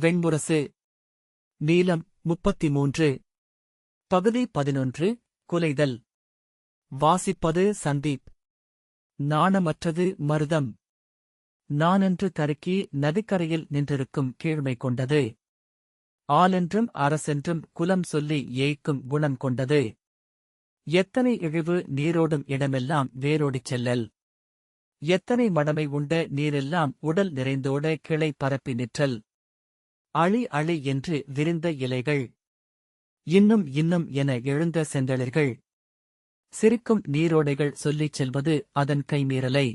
வெண்முரசு. நீலம் முப்பத்தி மூன்று பகுதி பதினொன்று குலைதல். வாசிப்பது சந்தீப். நாணமற்றது மருதம். நானென்று கருக்கி நதிக்கரையில் நின்றிருக்கும் கீழ்மை கொண்டது. ஆளென்றும் அரசென்றும் குலம் சொல்லி ஏய்க்கும் குணம் கொண்டது. எத்தனை இழிவு நீரோடும் இடமெல்லாம் வேரோடிச் செல்லல். எத்தனை மடமை உண்ட நீரெல்லாம் உடல் நிறைந்தோட கிளை பரப்பி நிற்றல். அழி அழி என்று விரிந்த இலைகள். இன்னும் இன்னும் என எழுந்த செந்தளிர்கள். சிரிக்கும் நீரோடைகள் சொல்லிச் செல்வது அதன் கைமீறலை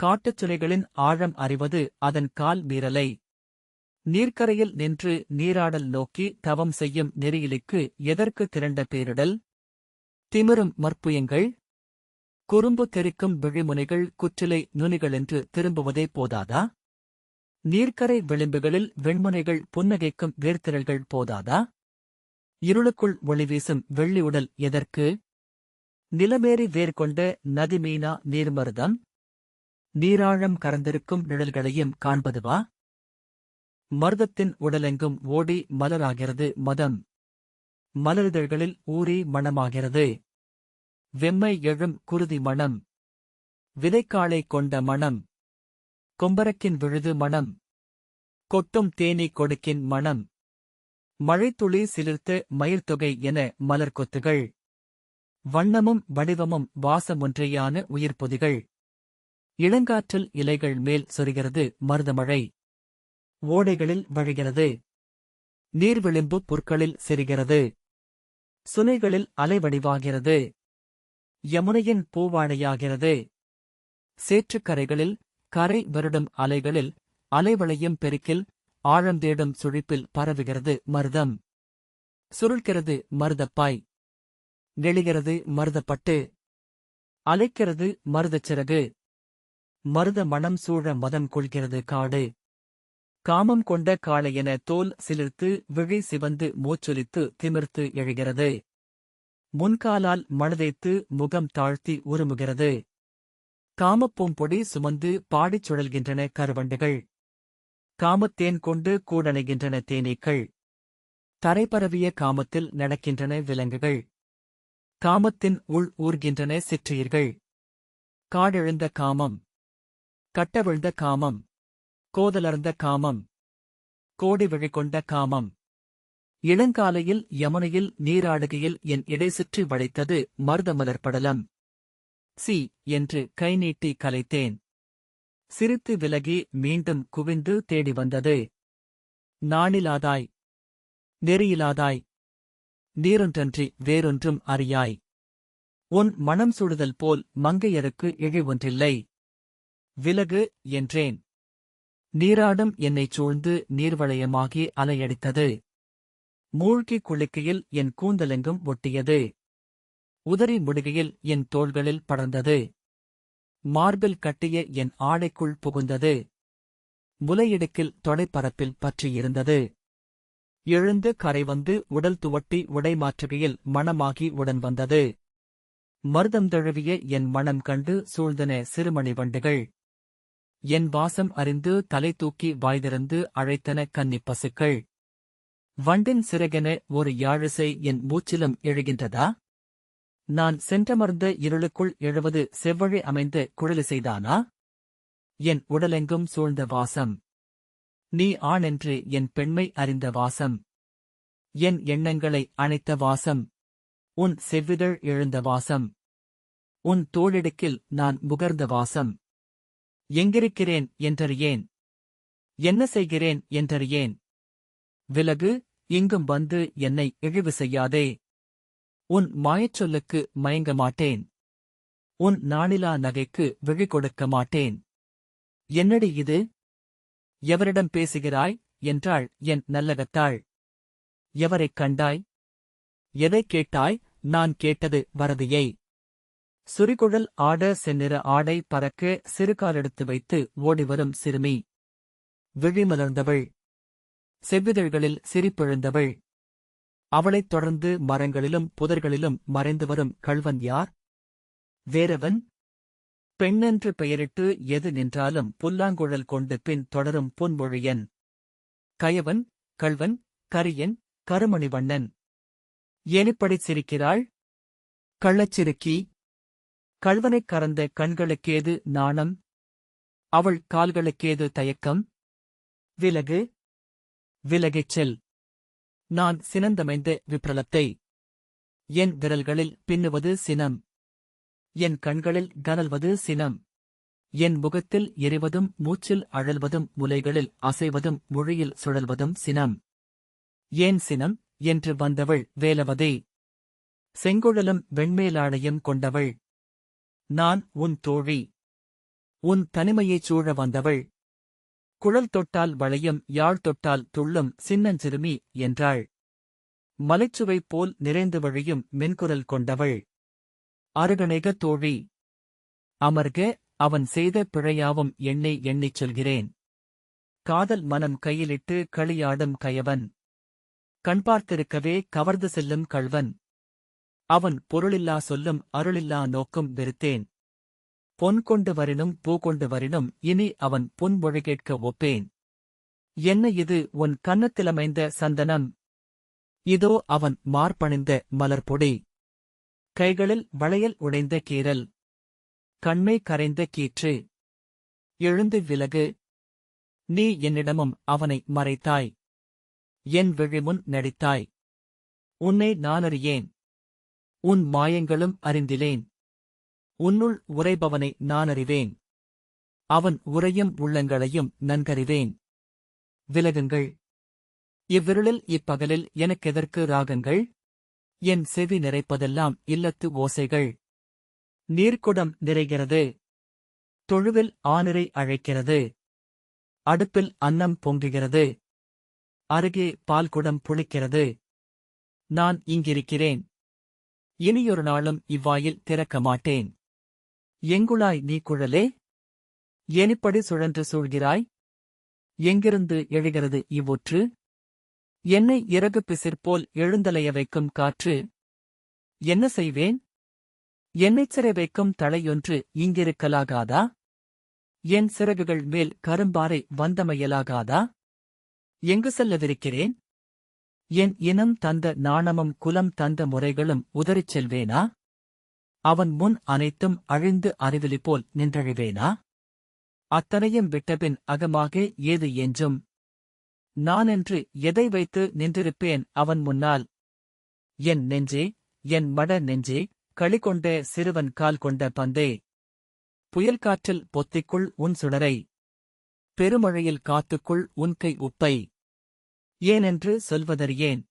காட்டுச் சுனைகளின் ஆழம் அறிவது அதன் கால் மீறலை. நீர்க்கரையில் நின்று நீராடல் நோக்கி தவம் செய்யும் நெறியிலுக்கு எதற்கு திரண்ட பேரிடல்? திமிரும் மற்புயங்கள். குறும்பு தெரிக்கும் விழிமுனைகள் குற்றிலை நுனிகளென்று திரும்புவதே போதாதா? நீர்க்கரை விளிம்புகளில் வெண்முனைகள் புன்னகைக்கும் வேர்த்திரள்கள் போதாதா? இருளுக்குள் ஒளிவீசும் வெள்ளி உடல் எதற்கு? நிலமேறி வேர் கொண்ட நதிமீனா நீர்மருதம்? நீராழம் கறந்திருக்கும் நிழல்களையும் காண்பதுவா? மருதத்தின் உடலெங்கும் ஓடி மலராகிறது மதம். மலரிதழ்களில் ஊறி மணமாகிறது வெம்மை எழும் குருதி மணம் விதைக்காளை கொண்ட மணம் கொம்பரக்கின் விழுது மணம் கொட்டும் தேனீ கொடுக்கின் மணம். மழைத்துளி சிலிர்த்து மயிர்த்தொகை என மலர் கொத்துகள். வண்ணமும் வடிவமும் வாசமொன்றையான உயிர்ப்பொதிகள் இளங்காற்றில் இலைகள் மேல் சொரிகிறது மருதமழை. ஓடைகளில் வழிகிறது. நீர்விளிம்பு புற்களில் செரிகிறது. சுனைகளில் அலைவடிவாகிறது யமுனையின் பூவாழையாகிறது சேற்றுக்கரைகளில் கரை வருடும் அலைகளில் அலைவளையும் பெருக்கில் ஆழந்தேடும் சுழிப்பில் பரவுகிறது மருதம். சுருள்கிறது மருதப்பாய். நெளிகிறது மருதப்பட்டு. அலைக்கிறது மருதச்சிறகு மருத மணம் சூழ மதம் கொள்கிறது காடு. காமம் கொண்ட காளையென தோல் சிலிர்த்து விழி சிவந்து மூச்சொலித்து திமிர்த்து எழுகிறது. முன்காலால் மனதைத்து முகம் தாழ்த்தி உருமுகிறது. காமப்பூம்பொடி சுமந்து பாடிச் சுழல்கின்றன கருவண்டுகள். காமத்தேன் கொண்டு கூடணைகின்றன தேனீக்கள். தரைபரவிய காமத்தில் நடக்கின்றன விலங்குகள். காமத்தின் உள் ஊர்கின்றன சிற்றுயிர்கள் காடெழுந்த காமம். கட்டவிழ்ந்த காமம். கோதலர்ந்த காமம். கோடி விழிகொண்ட காமம். இளங்காலையில் யமுனையில் நீராடுகையில் என் இடை சுற்றி வளைத்தது மருதமலர் படலம். சி என்று கை நீட்டி கலைத்தேன். சிரித்து விலகி மீண்டும் குவிந்து தேடி வந்தது. நாணிலாதாய். நெறியிலாதாய். நீரொன்றன்றி வேறொன்றும் அறியாய். உன் மனம் சுடுதல் போல் மங்கையருக்கு இழிவொன்றில்லை விலகு என்றேன். நீராடும் என்னைச் சூழ்ந்து நீர்வளையமாகி அலையடித்தது. மூழ்கிக் குளிக்கையில் என் கூந்தலெங்கும் ஒட்டியது. உதறி முடிகையில் என் தோள்களில் படர்ந்தது. மார்பில் கட்டிய என் ஆடைக்குள் புகுந்தது. முலையிடுக்கில் தொடைப்பரப்பில் பற்றியிருந்தது. எழுந்து கரை வந்து உடல் துவட்டி உடை மாற்றுகையில் மணமாகி உடன் வந்தது. மருதம் தழுவிய என் மனம் கண்டு சூழ்ந்தன சிறுமணி வண்டுகள். என் வாசம் அறிந்து தலை தூக்கி வாய்திருந்து அழைத்தன கன்னிப் பசுக்கள். வண்டின் சிறகென ஒரு யாழிசை என் மூச்சிலும் எழுகின்றதா? நான் சென்றமர்ந்த இருளுக்குள் எழுவது செவ்வழி அமைந்த குழலிசைதானா? என் உடலெங்கும் சூழ்ந்த வாசம். நீ ஆணென்று என் பெண்மை அறிந்த வாசம். என் எண்ணங்களை அணைத்த வாசம். உன் செவ்விதழ் எழுந்த வாசம். உன் தோளிடுக்கில் நான் முகர்ந்த வாசம். எங்கிருக்கிறேன் என்றறியேன். என்ன செய்கிறேன் என்றறியேன். விலகு இங்கும் வந்து என்னை இழிவு செய்யாதே. உன் மாயச் சொல்லுக்கு மயங்க மாட்டேன். உன் நாணிலா நகைக்கு விழி கொடுக்க மாட்டேன். என்னடி இது? எவரிடம் பேசுகிறாய்? என்றாள் என் நல்லகத்தாள். எவரைக் கண்டாய்? எதைக் கேட்டாய்? நான் கேட்டது வரதியை. சுரிகுழல் ஆட செந்நிற ஆடை பறக்க சிறுகாலெடுத்து வைத்து ஓடிவரும் சிறுமி. விழிமலர்ந்தவள் செவ்விதழ்களில் சிரிப்பெழுந்தவள். அவளைத் தொடர்ந்து மரங்களிலும் புதர்களிலும் மறைந்து வரும் கள்வன் யார்? வேறவன்? பெண்ணென்று பெயரிட்டு எது நின்றாலும் புல்லாங்குழல் கொண்டு பின் தொடரும் புன்மொழியன். கயவன் கள்வன் கரியன் கருமணிவண்ணன். ஏனிப்படி சிரிக்கிறாள்? கள்ளச்சிறுக்கி கள்வனைக் கறந்த கண்களுக்கேது நாணம்? அவள் கால்களுக்கேது தயக்கம்? விலகு. விலகிச் செல். நான் சினந்தமைந்த விப்ரலத்தை. என் விரல்களில் பின்னுவது சினம். என் கண்களில் கனல்வது சினம். என் முகத்தில் எரிவதும் மூச்சில் அழல்வதும் முலைகளில் அசைவதும் மொழியில் சுழல்வதும் சினம். ஏன் சினம்? என்று வந்தவள் வேலவதே. செங்குழலும் வெண்மேலாடையும் கொண்டவள். நான் உன் தோழி. உன் தனிமையைச் சூழ வந்தவள். குழல் தொட்டால் வளையும் யாழ் தொட்டால் துள்ளும் சின்னஞ்சிறுமி என்றாள். மலைச்சுவை போல் நிறைந்து வழியும் மென்குரல் கொண்டவள். அருகணைக தோழி. அமர்க அவன் செய்த பிழையாவும் எண்ணை எண்ணிச் சொல்கிறேன். காதல் மனம் கையிலிட்டு களியாடும் கயவன். கண் பார்த்திருக்கவே கவர்ந்து செல்லும் கள்வன். அவன் பொருளில்லா சொல்லும் அருளில்லா நோக்கும் வெறுத்தேன். பொன் கொண்டு வரினும் பூ கொண்டு வரினும் இனி அவன் புன்மொழி கேட்க ஒப்பேன். என்ன இது உன் கன்னத்திலமைந்த சந்தனம்? இதோ அவன் மார்பணிந்த மலர்பொடி. கைகளில் வளையல் உடைந்த கீறல். கண்மை கரைந்த கீற்று. எழுந்து விலகு. நீ என்னிடமும் அவனை மறைத்தாய். என் விழிமுன் நடித்தாய். உன்னை நானறியேன். உன் மாயங்களும் அறிந்திலேன். உன்னுள் உரைபவனை நானறிவேன். அவன் உரையும் உள்ளங்களையும் நன்கறிவேன். விலகுங்கள். இவ்விருளில் இப்பகலில் எனக்கெதற்கு ராகங்கள்? என் செவி நிறைப்பதெல்லாம் இல்லத்து ஓசைகள். நீர்க்குடம் நிறைகிறது. தொழுவில் ஆனிரை அழைக்கிறது. அடுப்பில் அன்னம் பொங்குகிறது. அருகே பால்குடம் புளிக்கிறது. நான் இங்கிருக்கிறேன். இனியொரு நாளும் இவ்வாயில் திறக்க மாட்டேன் எங்குளாய் நீ குழலே? ஏனிப்படி சுழன்று சூழ்கிறாய்? எங்கிருந்து எழுகிறது இவ்வொற்று? என்னை இறகு பிசிற்போல் எழுந்தலைய வைக்கும் காற்று. என்ன செய்வேன்? என்னைச் சிறை வைக்கும் தலையொன்று இங்கிருக்கலாகாதா? என் சிறகுகள் மேல் கரும்பாறை வந்தமையலாகாதா? எங்கு செல்லவிருக்கிறேன்? என் இனம் தந்த நாணமும் குலம் தந்த முறைகளும் உதறிச் செல்வேனா? அவன் முன் அனைத்தும் அழிந்து அறிவிலி போல் நின்றழிவேனா? அத்தனையும் விட்டபின் அகமாக ஏது எஞ்சும் நானென்று எதை வைத்து நின்றிருப்பேன் அவன் முன்னால்? என் நெஞ்சே என் மட நெஞ்சே களிகொண்ட சிறுவன் கால் கொண்ட பந்தே. புயல் காற்றில் பொத்திக்குள் உன் சுடரை. பெருமழையில் காத்துக்குள் உன் கை உப்பை. ஏனென்று சொல்வதறியேன்.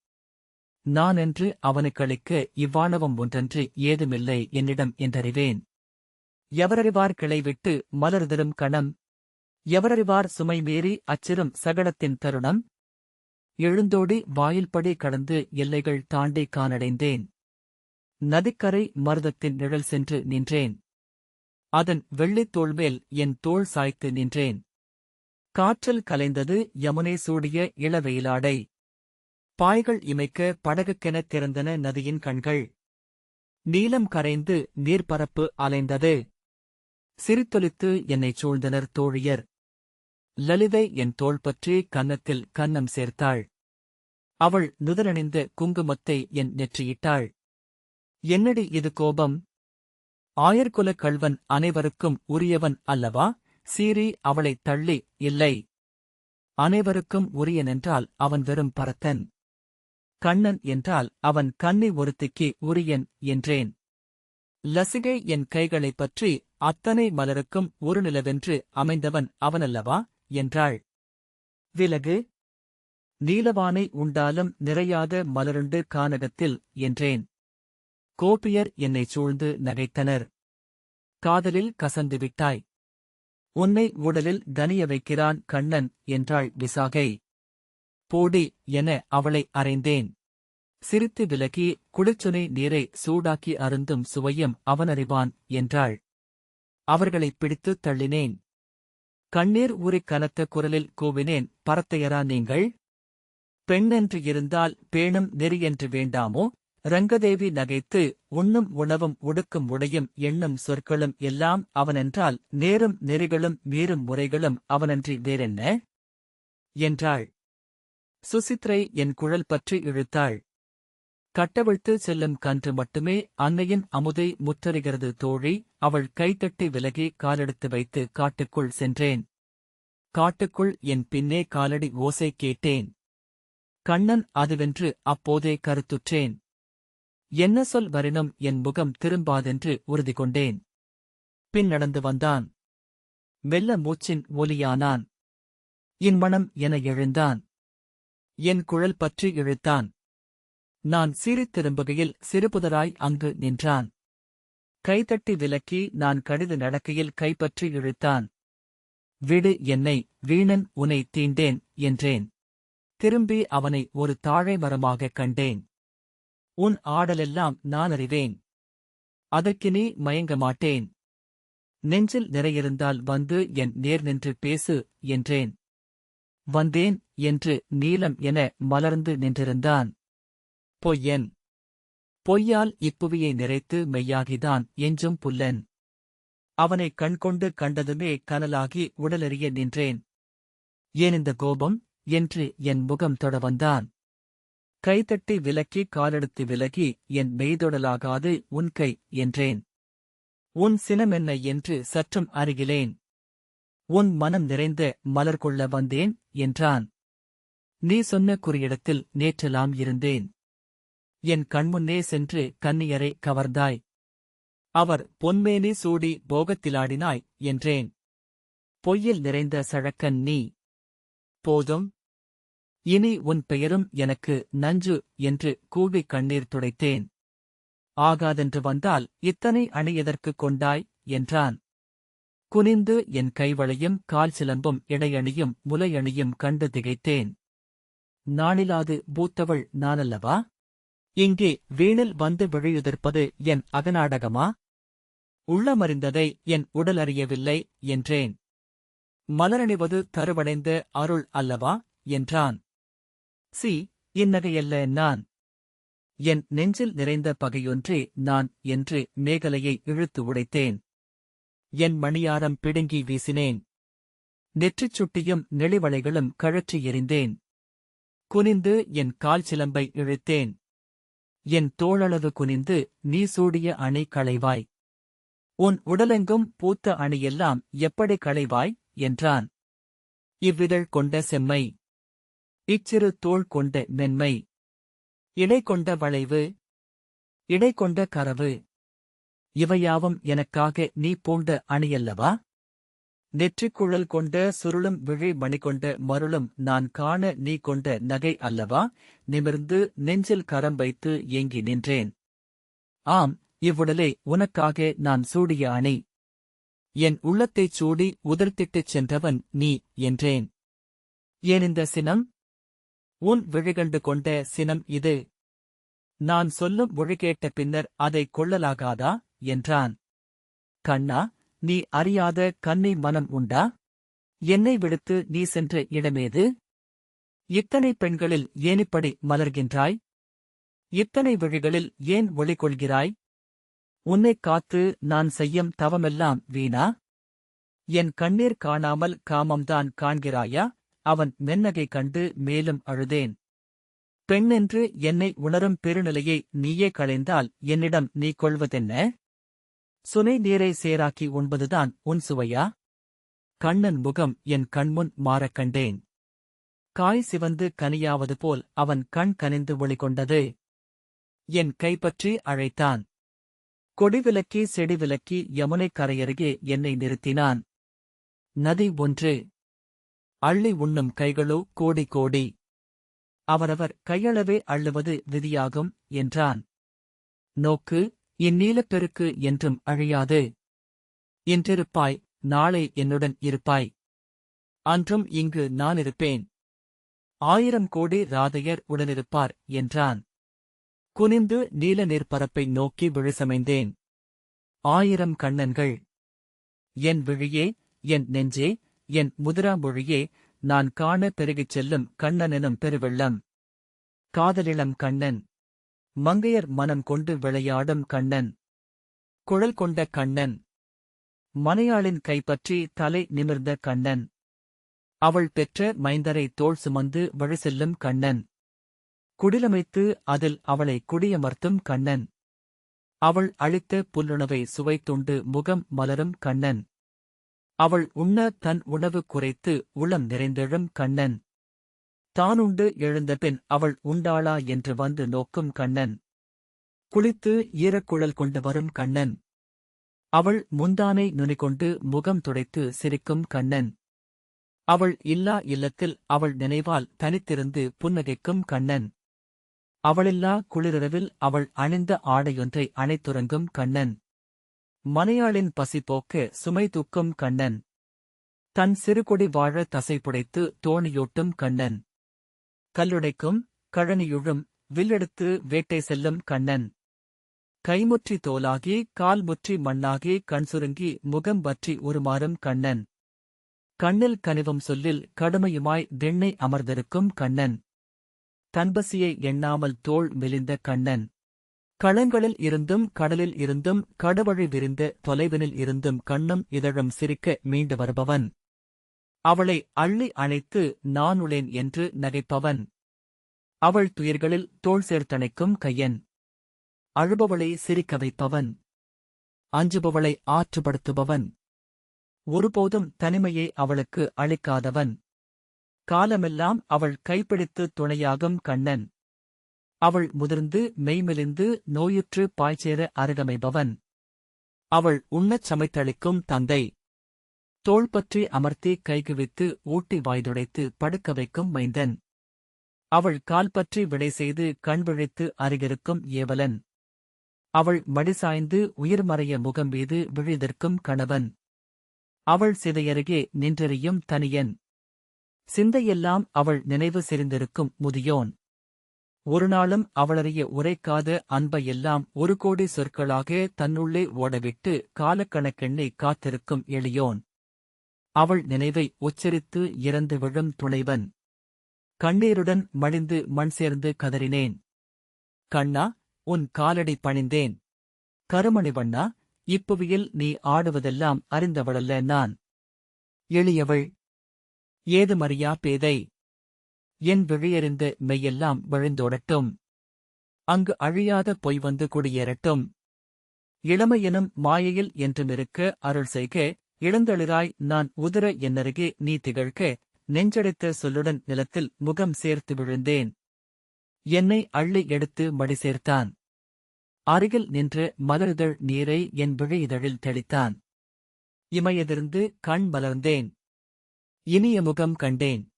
நானென்று அவனுக்களிக்க இவ்வாணவம் ஒன்றன்று ஏதுமில்லை என்னிடம் என்றறிவேன். எவரறிவார் கிளை விட்டு மலர்தரும் கணம்? எவரறிவார் சுமை மீறி அச்சிரும் சகலத்தின் தருணம்? எழுந்தோடி வாயில்படி கடந்து எல்லைகள் தாண்டி காணடைந்தேன் நதிக்கரை மருதத்தின் நிழல் சென்று நின்றேன். அதன் வெள்ளித் தோள்மேல் என் தோள் சாய்த்து நின்றேன். காற்றில் கலைந்தது யமுனை சூடிய இளவெயிலாடை பாய்கள் இமைக்க படகுக்கெனத் திறந்தன நதியின் கண்கள். நீலம் கரைந்து நீர்ப்பரப்பு அலைந்தது. சிரித்தொலித்து என்னைச் சூழ்ந்தனர் தோழியர். லலிதை என் தோள் பற்றி கன்னத்தில் கன்னம் சேர்த்தாள். அவள் நுதலணிந்த குங்குமத்தை என் நெற்றியிட்டாள். என்னடி இது கோபம்? ஆயர்குலக் கள்வன் அனைவருக்கும் உரியவன் அல்லவா? சீறி அவளைத் தள்ளி இல்லை. அனைவருக்கும் உரியனென்றால் அவன் வெறும் பரத்தன். கண்ணன் என்றால் அவன் கண்ணை ஒருத்திக்கு உரியன் என்றேன். லசிகை என் கைகளைப் பற்றி அத்தனை மலருக்கும் ஒரு நிலவென்று அமைந்தவன் அவனல்லவா? என்றாள். விலகு. நீலவானை உண்டாலும் நிறையாத மலருண்டு கானகத்தில் என்றேன். கோபியர் என்னைச் சூழ்ந்து நகைத்தனர். காதலில் கசந்து விட்டாய். உன்னை உடலில் கனிய வைக்கிறான் கண்ணன் என்றாள் விசாகை. போடி என அவளை அறைந்தேன். சிரித்து விலகி குளிர்ச்சுனை நீரை சூடாக்கி அருந்தும் சுவையும் அவனறிவான் என்றாள். அவர்களைப் பிடித்துத் தள்ளினேன். கண்ணீர் ஊறி கனத்த குரலில் கூவினேன் பரத்தையரா நீங்கள்? பெண்ணென்று இருந்தால் பேணும் நெறியென்று வேண்டாமோ? ரங்கதேவி நகைத்து உண்ணும் உணவும் உடுக்கும் உடையும் எண்ணும் சொற்களும் எல்லாம் அவனென்றால் நேரும் நெறிகளும் மீறும் முறைகளும் அவனன்றி வேறென்ன? என்றாள். சுசித்ரை என் குழல் பற்றி இழுத்தாள். கட்டவிழ்த்து செல்லும் கன்று மட்டுமே அன்னையின் அமுதை முற்றறிகிறது தோழி அவள் கைத்தட்டி விலகி காலெடுத்து வைத்து காட்டுக்குள் சென்றேன். காட்டுக்குள் என் பின்னே காலடி ஓசை கேட்டேன். கண்ணன் அதுவென்று அப்போதே கருத்துற்றேன். என்ன சொல் வரினும் என் முகம் திரும்பாதென்று உறுதி கொண்டேன். பின் நடந்து வந்தான். மெல்ல மூச்சின் ஒலியானான். இன் மனம் என எழுந்தான். என் குழல் பற்றி இழுத்தான். நான் சீறித் திரும்புகையில் சிறுபுதராய் அங்கு நின்றான். கைதட்டி விலக்கி நான் கடிது நடக்கையில் கைப்பற்றி இழுத்தான். விடு என்னை வீணன் உனை தீண்டேன் என்றேன். திரும்பி அவனை ஒரு தாழை மரமாகக் கண்டேன். உன் ஆடலெல்லாம் நான் அறிவேன். அதற்கு நீ மயங்க மாட்டேன். நெஞ்சில் நிறையிருந்தால் வந்து என் நேர் நின்று பேசு என்றேன். வந்தேன் என்று நீலம் என மலர்ந்து நின்றிருந்தான். பொய்யன். பொய்யால் இப்புவியை நிறைத்து மெய்யாகிதான் எஞ்சும் புல்லன். அவனை கண்கொண்டு கண்டதுமே கனலாகி உடலெறிய நின்றேன். ஏன் இந்த கோபம் என்று என் முகம் தொட வந்தான் கைதட்டி விலக்கி காலெடுத்து விலகி என் மெய்தொடலாகாது உன் கை என்றேன். உன் சினமென்ன என்று சற்றும் அருகிலேன். உன் மனம் நிறைந்த மலர் கொள்ள வந்தேன் என்றான். நீ சொன்ன குறியிடத்தில் நேற்றெல்லாம் இருந்தேன். என் கண்முன்னே சென்று கன்னியரை கவர்ந்தாய். அவர் பொன்மேனி சூடி போகத்திலாடினாய் என்றேன். பொய்யில் நிறைந்த சழக்கன் நீ. போதும். இனி உன் பெயரும் எனக்கு நஞ்சு என்று கூவி கண்ணீர் துடைத்தேன். ஆகாதென்று வந்தால் இத்தனை அணி எதற்குக் கொண்டாய் என்றான். குனிந்து என் கைவளையும் கால் சிலம்பும் இடையணியும் முலையணியும் கண்டு திகைத்தேன். நாணிலாது பூத்தவள் நானல்லவா? இங்கே வீணில் வந்து விழையுதிர்ப்பது என் அகநாடகமா? உள்ளமறிந்ததை என் உடல் அறியவில்லை என்றேன். மலரணிவது கருவடைந்த அருள் அல்லவா? என்றான். சி இந்நகையல்ல நான். என் நெஞ்சில் நிறைந்த பகையொன்றே நான் என்று மேகலையை இழுத்து உடைத்தேன். என் மணியாரம் பிடுங்கி வீசினேன். நெற்றிச் சுட்டியும் நெளிவளைகளும் கழற்றி எறிந்தேன். குனிந்து என் கால் சிலம்பை இழுத்தேன். என் தோளளவு குனிந்து நீ சூடிய அணை களைவாய். உன் உடலெங்கும் பூத்த அணியெல்லாம் எப்படி களைவாய்? என்றான். இவ்விதழ் கொண்ட செம்மை. இச்சிறு தோள் கொண்ட மென்மை. இடை கொண்ட வளைவு. இடை கொண்ட கரவு. இவையாவும் எனக்காக நீ பூண்ட அணியல்லவா? நெற்றிக்குழல் கொண்ட சுருளும் விழி மணி கொண்ட மருளும் நான் காண நீ கொண்ட நகை அல்லவா? நிமிர்ந்து நெஞ்சில் கரம் வைத்து ஏங்கி நின்றேன். ஆம் இவ்வுடலே உனக்காக நான் சூடிய அணி. என் உள்ளத்தைச் சூடி உதிர்த்திட்டுச் சென்றவன் நீ என்றேன். ஏன் இந்த சினம்? உன் விழிகண்டு கொண்ட சினம் இது. நான் சொல்லும் மொழி கேட்ட பின்னர் அதை கொள்ளலாகாதா? என்றான். கண்ணா நீ அறியாத கண்ணை மனம் உண்டா? என்னை விடுத்து நீ சென்ற இடமேது? இத்தனை பெண்களில் ஏனிப்படி மலர்கின்றாய்? இத்தனை விழிகளில் ஏன் ஒளி கொள்கிறாய்? உன்னைக் காத்து நான் செய்யும் தவமெல்லாம் வீணா? என் கண்ணீர் காணாமல் காமம்தான் காண்கிறாயா? அவன் மென்னகை கண்டு மேலும் அழுதேன். பெண்ணென்று என்னை உணரும் பெருநிலையை நீயே களைந்தால் என்னிடம் நீ கொள்வதென்ன? சுனை நீரை சேராக்கி உண்பதுதான் உன் சுவையா? கண்ணன் முகம் என் கண்முன் மாறக் கண்டேன். காய் சிவந்து கனியாவது போல் அவன் கண் கனிந்து ஒளிகொண்டது. என் கைப்பற்றி அழைத்தான். கொடிவிலக்கி செடிவிலக்கி யமுனை கரையருகே என்னை நிறுத்தினான். நதி ஒன்று. அள்ளி உண்ணும் கைகளோ கோடி கோடி. அவரவர் கையளவே அள்ளுவது விதியாகும் என்றான். நோக்கு இந்நீலப்பெருக்கு என்றும் அழியாது. இன்றிருப்பாய் நாளை என்னுடன் இருப்பாய். அன்றும் இங்கு நான் இருப்பேன். ஆயிரம் கோடி ராதையர் உடனிருப்பார் என்றான். குனிந்து நீல நீர்ப்பரப்பை நோக்கி விழிசமைந்தேன். ஆயிரம் கண்ணன்கள். என் விழியே என் நெஞ்சே என் முதிராமொழியே நான் காண பெருகிச் செல்லும் கண்ணனெனும் பெருவெள்ளம். காதலிளம் கண்ணன். மங்கையர் மனம் கொண்டு விளையாடும் கண்ணன். குழல் கொண்ட கண்ணன். மனையாளின் கைப்பற்றி தலை நிமிர்ந்த கண்ணன். அவள் பெற்ற மைந்தரை தோள் சுமந்து வழி செல்லும் கண்ணன். குடிலமைத்து அதில் அவளை குடியமர்த்தும் கண்ணன். அவள் அழித்த புல்லுணவை சுவைத்துண்டு முகம் மலரும் கண்ணன். அவள் உண்ண தன் உணவு குறைத்து உளம் நிறைந்தெழும் கண்ணன். தானுண்டு எழுந்தபின் அவள் உண்டாளா என்று வந்து நோக்கும் கண்ணன். குளித்து ஈரக்குழல் கொண்டு வரும் கண்ணன். அவள் முந்தானை நுனிகொண்டு முகம் துடைத்து சிரிக்கும் கண்ணன். அவள் இல்லா இல்லத்தில் அவள் நினைவால் தனித்திருந்து புன்னகைக்கும் கண்ணன். அவளில்லா குளிரவில் அவள் அணிந்த ஆடையொன்றை அணைத்துறங்கும் கண்ணன். மனையாளின் பசி போக்க சுமை தூக்கும் கண்ணன். தன் சிறுகொடி வாழ தசை புடைத்து தோணியூட்டும் கண்ணன். கல்லுடைக்கும் கழனியுழும் வில்லெடுத்து வேட்டை செல்லும் கண்ணன். கைமுற்றி தோலாகி கால் முற்றி மண்ணாகி கண் சுருங்கி முகம் பற்றி உருமாறும் கண்ணன். கண்ணில் கனிவும் சொல்லில் கடுமையுமாய் திண்ணை அமர்ந்திருக்கும் கண்ணன். தன்பசியை எண்ணாமல் தோள் மெலிந்த கண்ணன். களங்களில் இருந்தும் கடலில் இருந்தும் கடவழி விரிந்த தொலைவினில் இருந்தும் கண்ணும் இதழும் சிரிக்க மீண்டு வருபவன். அவளை அள்ளி அணைத்து நானுளேன் என்று நகைப்பவன். அவள் துயர்களில் தோள் சேர்த்தணைக்கும் கையன். அழுபவளை சிரிக்க வைப்பவன். அஞ்சுபவளை ஆற்றுப்படுத்துபவன். ஒருபோதும் தனிமையை அவளுக்கு அளிக்காதவன். காலமெல்லாம் அவள் கைப்பிடித்து துணையாகும் கண்ணன். அவள் முதிர்ந்து மெய்மெலிந்து நோயுற்று பாய்ச்சேர அருகமைபவன். அவள் உண்ணச் சமைத்தளிக்கும் தந்தை. தோள் பற்றி அமர்த்தி கைகுவித்து ஊட்டி வாய்துடைத்து படுக்க வைக்கும் மைந்தன். அவள் கால் பற்றி விடை செய்து கண் விழித்து அருகிருக்கும் ஏவலன். அவள் மடிசாய்ந்து உயிர்மறைய முகம் மீது விழிதற்கும் கணவன். அவள் சிதையருகே நின்றெறியும் தனியன். சிந்தையெல்லாம் அவள் நினைவு செறிந்திருக்கும் முதியோன். ஒருநாளும் அவளறிய உரைக்காத அன்பையெல்லாம் ஒரு கோடி சொற்களாக தன்னுள்ளே ஓடவிட்டு காலக்கணக்கெண்ணை காத்திருக்கும் எளியோன். அவள் நினைவை உச்சரித்து இறந்து விழும் துணைவன். கண்ணீருடன் மடிந்து மண் சேர்ந்து கதறினேன். கண்ணா உன் காலடி பணிந்தேன். கருமணிவண்ணா இப்புவியில் நீ ஆடுவதெல்லாம் அறிந்தவளல்ல நான். எளியவள். ஏதுமறியா பேதை. என் விழியறிந்த மெய்யெல்லாம் விழுந்தோடட்டும். அங்கு அழியாத பொய் வந்து குடியேறட்டும். இளமையெனும் மாயையில் என்றுமிருக்க அருள் செய்க இளந்தளிராய் நான் உதிர என்னருகே நீ திகழ்க நெஞ்சடைத்த சொல்லுடன் நிலத்தில் முகம் சேர்த்து விழுந்தேன். என்னை அள்ளி எடுத்து மடி சேர்த்தான். அருகில் நின்று மலரிதழ் நீரை என் விழியிதழில் தெளித்தான். இமையதிர்ந்து கண் மலர்ந்தேன். இனிய முகம் கண்டேன்.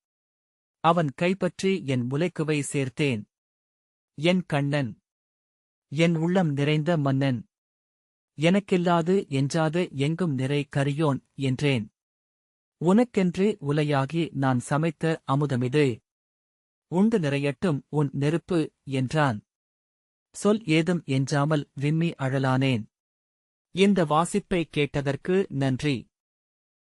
அவன் கைப்பற்றி என் முலைக்குவை சேர்த்தேன். என் கண்ணன். என் உள்ளம் நிறைந்த மன்னன். எனக்கில்லாது எஞ்சாது எங்கும் நிறை கரியோன் என்றேன். உனக்கென்றே உலையாகி நான் சமைத்த அமுதமிது. உண்டு நிறையட்டும் உன் நெருப்பு என்றான். சொல் ஏதும் எஞ்சாமல் விம்மி அழலானேன். இந்த வாசிப்பை கேட்டதற்கு நன்றி.